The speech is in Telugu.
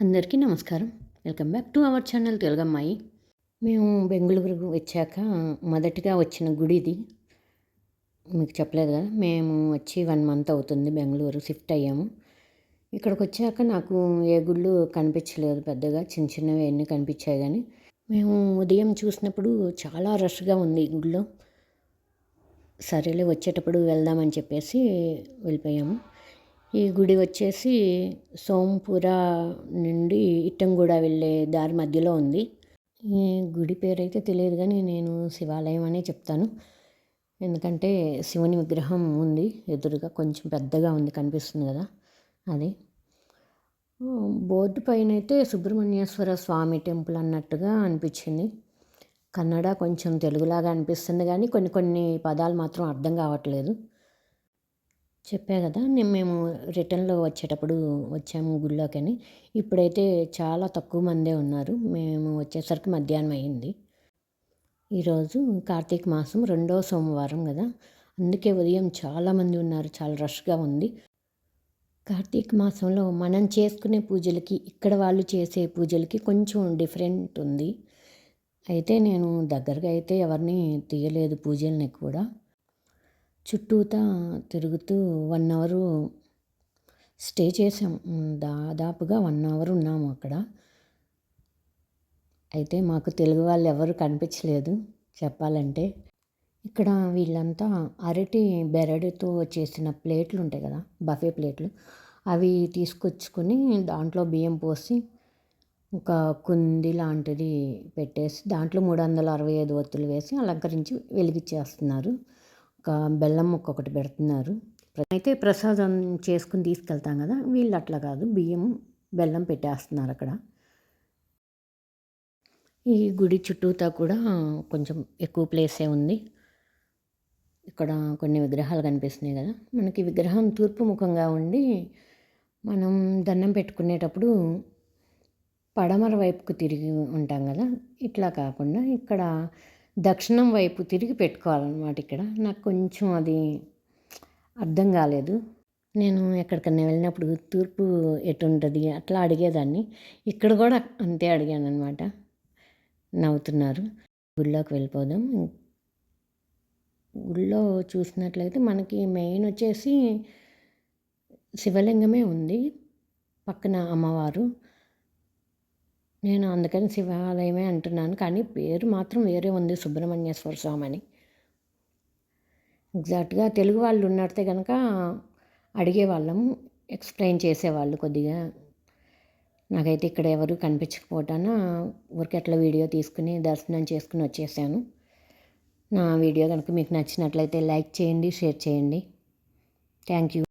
అందరికీ నమస్కారం. Welcome back to our channel Telugammayi. మేము బెంగళూరు వచ్చాక మొదటిగా వచ్చిన గుడి ఇది మీకు చెప్పలేదు కదా మేము వచ్చి వన్ మంత్ అవుతుంది బెంగళూరు షిఫ్ట్ అయ్యాము. ఇక్కడికి వచ్చాక నాకు ఏ గుళ్ళు కనిపించలేదు పెద్దగా చిన్న చిన్నవి అన్నీ కనిపించాయి కానీ మేము ఉదయం చూసినప్పుడు చాలా రష్గా ఉంది ఈ గుడిలో. సరేలే వచ్చేటప్పుడు వెళ్దామని చెప్పేసి వెళ్ళిపోయాము. ఈ గుడి వచ్చేసి సోంపుర నుండి ఇట్టంగూడ వెళ్ళే దారి మధ్యలో ఉంది. ఈ గుడి పేరైతే తెలియదు కానీ నేను శివాలయం అనే చెప్తాను. ఎందుకంటే శివుని విగ్రహం ఉంది. ఎదురుగా కొంచెం పెద్దగా ఉంది కనిపిస్తుంది కదా అది. బోర్డు పైన అయితే సుబ్రహ్మణ్యేశ్వర స్వామి టెంపుల్ అన్నట్టుగా అనిపించింది. కన్నడ కొంచెం తెలుగులాగా అనిపిస్తుంది కానీ కొన్ని కొన్ని పదాలు మాత్రం అర్థం కావట్లేదు. చెప్పా కదా నేను మేము రిటర్న్లో వచ్చేటప్పుడు వచ్చాము గుళ్ళోకని. ఇప్పుడైతే చాలా తక్కువ మందే ఉన్నారు. మేము వచ్చేసరికి మధ్యాహ్నం అయింది. ఈరోజు కార్తీక మాసం రెండో సోమవారం కదా. అందుకే ఉదయం చాలామంది ఉన్నారు చాలా రష్గా ఉంది. కార్తీక మాసంలో మనం చేసుకునే పూజలకి ఇక్కడ వాళ్ళు చేసే పూజలకి కొంచెం డిఫరెంట్ ఉంది. అయితే నేను దగ్గరగా అయితే ఎవరిని తీయలేదు పూజల్ని కూడా. చుట్టూతా తిరుగుతూ వన్ అవరు స్టే చేసాం దాదాపుగా వన్ అవర్ ఉన్నాము అక్కడ. అయితే మాకు తెలుగు వాళ్ళు ఎవరు కనిపించలేదు చెప్పాలంటే. ఇక్కడ వీళ్ళంతా అరటి బెరడుతో చేసిన ప్లేట్లు ఉంటాయి కదా బఫే ప్లేట్లు. అవి తీసుకొచ్చుకొని దాంట్లో బియ్యం పోసి ఒక కుంది లాంటిది పెట్టేసి దాంట్లో మూడు వందల అరవై ఐదు ఒత్తులు వేసి అలంకరించి వెలిగించేస్తున్నారు. ఒక బెల్లం ముక్క ఒకటి పెడుతున్నారు. అయితే ప్రసాదం చేసుకుని తీసుకెళ్తాం కదా వీళ్ళు అట్లా కాదు బియ్యం బెల్లం పెట్టేస్తున్నారు అక్కడ. ఈ గుడి చుట్టూతా కూడా కొంచెం ఎక్కువ ప్లేసే ఉంది. ఇక్కడ కొన్ని విగ్రహాలు కనిపిస్తున్నాయి కదా. మనకి విగ్రహం తూర్పు ముఖంగా ఉండి మనం దండం పెట్టుకునేటప్పుడు పడమర వైపుకు తిరిగి ఉంటాం కదా. ఇట్లా కాకుండా ఇక్కడ దక్షిణం వైపు తిరిగి పెట్టుకోవాలన్నమాట ఇక్కడ. నాకు కొంచెం అది అర్థం కాలేదు. నేను ఎక్కడికన్నా వెళ్ళినప్పుడు తూర్పు ఎటు ఉంటుంది అట్లా అడిగేదాన్ని. ఇక్కడ కూడా అంతే అడిగాను అనమాట నవ్వుతున్నారు. గుళ్ళోకి వెళ్ళిపోదాం. గుళ్ళో చూసినట్లయితే మనకి మెయిన్ వచ్చేసి శివలింగమే ఉంది. పక్కన అమ్మవారు. నేను అందుకని శివాలయమే అంటున్నాను. కానీ పేరు మాత్రం వేరే ఉంది సుబ్రహ్మణ్యేశ్వర స్వామి అని. ఎగ్జాక్ట్గా తెలుగు వాళ్ళు ఉన్నట్టే కనుక అడిగేవాళ్ళము ఎక్స్ప్లెయిన్ చేసేవాళ్ళు కొద్దిగా. నాకైతే ఇక్కడ ఎవరు కనిపించకపోవటాన ఊరికి అట్లా వీడియో తీసుకుని దర్శనం చేసుకుని వచ్చేసాను. నా వీడియో కనుక మీకు నచ్చినట్లయితే లైక్ చేయండి షేర్ చేయండి. Thank you